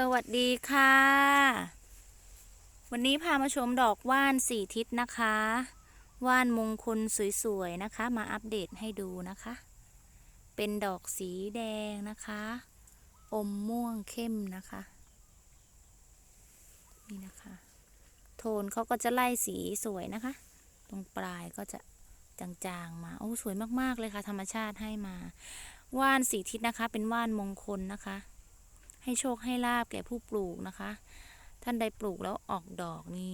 สวัสดีค่ะ วันนี้พามาชมดอกว่านสี่ทิศนะคะ ว่านมงคลสวยๆนะคะ มาอัปเดตให้ดูนะคะ เป็นดอกสีแดงนะคะ อมม่วงเข้มนะคะ นี่นะคะ โทนเขาก็จะไล่สีสวยนะคะ ตรงปลายก็จะจางๆมา โอ้สวยมากๆเลยค่ะ ธรรมชาติให้มา ว่านสีทิศนะคะ เป็นว่านมงคลนะคะ ให้โชคให้ลาบแก่ผู้ปลูกนะคะ ท่านใดปลูกแล้วออกดอกนี่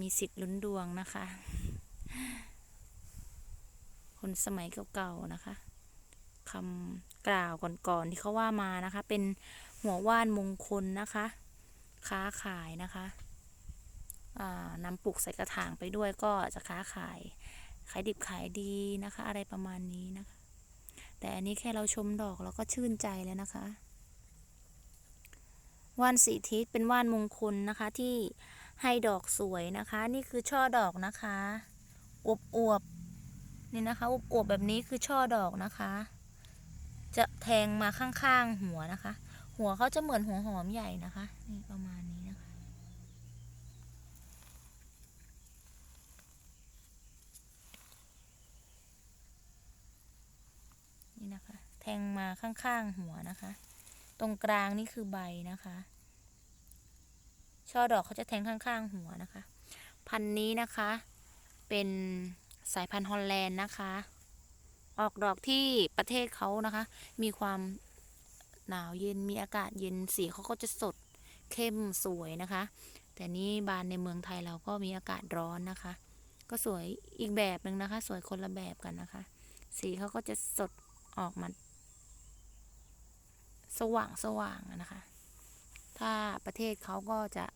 มีสิทธิ์ลุ้นดวงนะคะ คนสมัยเก่าๆนะคะคำกล่าวก่อนๆที่เขาว่ามานะคะ เป็นหัวว่านมงคลนะคะ ค้าขายนะคะนำปลูกใส่กระถางไปด้วยก็จะค้าขาย ขายดิบขายดีนะคะ อะไรประมาณนี้นะคะ แต่อันนี้แค่เราชมดอกเราก็ชื่นใจแล้วนะคะ ว่านสีทิศเป็นว่านมงคลนะคะที่ให้ดอกสวยนะคะ นี่คือช่อดอกนะคะอวบอวบนี่นะคะอวบอวบแบบนี้คือช่อดอกนะคะ จะแทงมาข้างๆหัวนะคะ หัวเขาจะเหมือนหัวหอมใหญ่นะคะนี่ประมาณนี้นะคะ นี่นะคะ แทงมาข้างๆหัวนะคะ ตรงกลางนี่คือใบนะคะ ช่อดอกเขาจะแทงข้างๆหัวนะคะ พันธุ์นี้นะคะ เป็นสายพันธุ์ฮอลแลนด์นะคะ ออกดอกที่ประเทศเขานะคะ มีความหนาวเย็นมีอากาศเย็นสีเขาก็จะสดเข้มสวยนะคะ แต่นี้บานในเมืองไทยเราก็มีอากาศร้อนนะคะ ก็สวยอีกแบบหนึ่งนะคะ สวยคนละแบบกันนะคะ สีเขาก็จะสดออกมา สว่างสว่างนะคะ ถ้าประเทศเขาก็จะ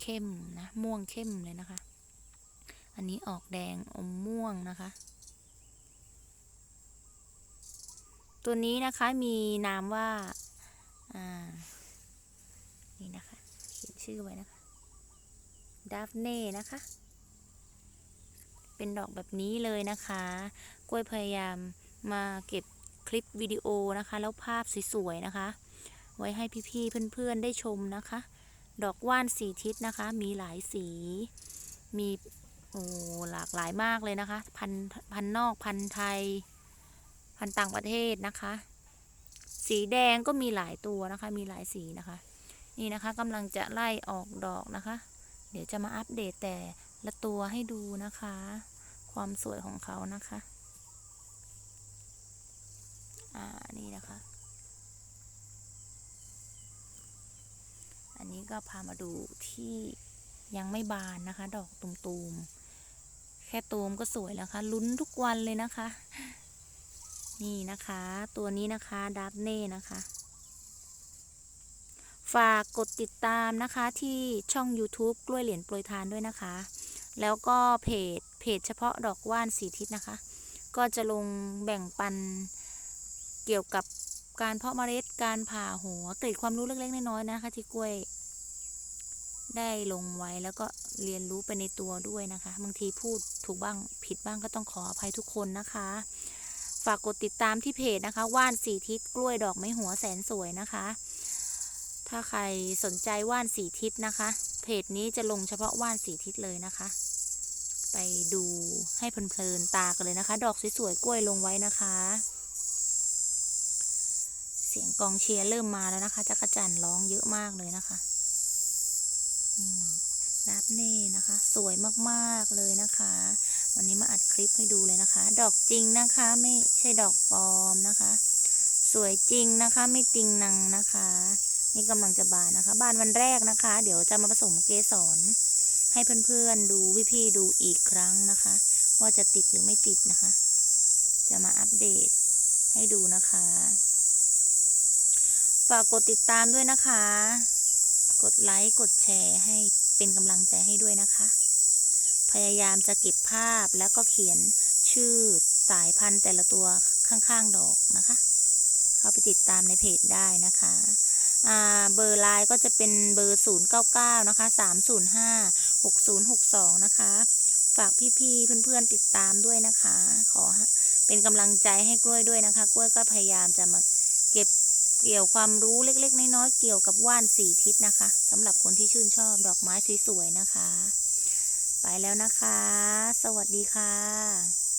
เข้มนะ ม่วงเข้มเลยนะคะ อันนี้ออกแดงอมม่วงนะคะ ตัวนี้นะคะมีนามว่า อ่า นี่นะคะ เขียนชื่อไว้นะคะดาฟเน่นะคะ เป็นดอกแบบนี้เลยนะคะ กล้วยพยายามมาเก็บ คลิปวิดีโอนะคะ แล้วภาพสวยๆนะคะ ไว้ให้พี่ๆเพื่อนๆได้ชมนะคะ ดอกว่านสีทิศนะคะ มีหลายสี มีโอ้หลากหลายมากเลยนะคะ พันพันนอกพันไทย พันต่างประเทศนะคะ สีแดงก็มีหลายตัวนะคะ มีหลายสีนะคะ นี่นะคะกำลังจะไล่ออกดอกนะคะ เดี๋ยวจะมาอัปเดตแต่ละตัวให้ดูนะคะ ความสวยของเขานะคะ อ่านี่นะคะ อันนี้ก็พามาดูที่ยังไม่บานนะคะ ดอกตุมๆ แค่ตูมก็สวยแล้วค่ะลุ้นทุกวันเลยนะคะ นี่นะคะ ตัวนี้นะคะดับเน่นะคะ ฝากกดติดตามนะคะที่ช่อง YouTube กล้วยเหรียญโปรยทานด้วยนะคะ แล้วก็เพจเพจเฉพาะดอกว่านสีทิศนะคะ ก็จะลงแบ่งปัน เกี่ยวกับการเพาะเมล็ดการผ่าหัวเกร็ดความรู้เล็กๆน้อยๆนะคะที่กล้วย ได้ลงไว้แล้วก็เรียนรู้ไปในตัวด้วยนะคะ บางทีพูดถูกบ้างผิดบ้างก็ต้องขออภัยทุกคนนะคะ ฝากกดติดตามที่เพจนะคะ ว่านสีทิศกล้วยดอกไม้หัวแสนสวยนะคะ ถ้าใครสนใจว่านสีทิศนะคะ เพจนี้จะลงเฉพาะว่านสีทิศเลยนะคะ ไปดูให้เพลินๆตากันเลยนะคะ ดอกสวยๆกล้วยลงไว้นะคะ เสียงกองเชียร์เริ่มมาแล้วนะคะจักรจันร้องเยอะมากเลยนะคะนับเน่นะคะ สวยมากๆเลยนะคะ วันนี้มาอัดคลิปให้ดูเลยนะคะ ดอกจริงนะคะ ไม่ใช่ดอกปลอมนะคะ สวยจริงนะคะ ไม่ติงนังนะคะ นี่กำลังจะบานนะคะ บานวันแรกนะคะ เดี๋ยวจะมาผสมเกสรให้เพื่อนๆดูพี่ๆดูอีกครั้งนะคะ ว่าจะติดหรือไม่ติดนะคะ จะมาอัปเดตให้ดูนะคะ ฝากกดติดตามด้วยนะคะ กดไลค์กดแชร์ให้เป็นกำลังใจให้ด้วยนะคะ พยายามจะเก็บภาพแล้วก็เขียนชื่อสายพันธุ์แต่ละตัวข้างๆดอกนะคะ เข้าไปติดตามในเพจได้นะคะเบอร์ไลน์ก็จะเป็นเบอร์ 099 นะคะ 305 6062 นะคะ ฝากพี่ๆเพื่อนๆติดตามด้วยนะคะ ขอเป็นกำลังใจให้กล้วยด้วยนะคะ กล้วยก็พยายามจะมาเก็บ เกี่ยวความรู้เล็ก ๆ น้อยๆเกี่ยวกับว่านสีทิศนะคะสำหรับคนที่ชื่นชอบดอกไม้สวยๆนะคะ ไปแล้วนะคะ สวัสดีค่ะ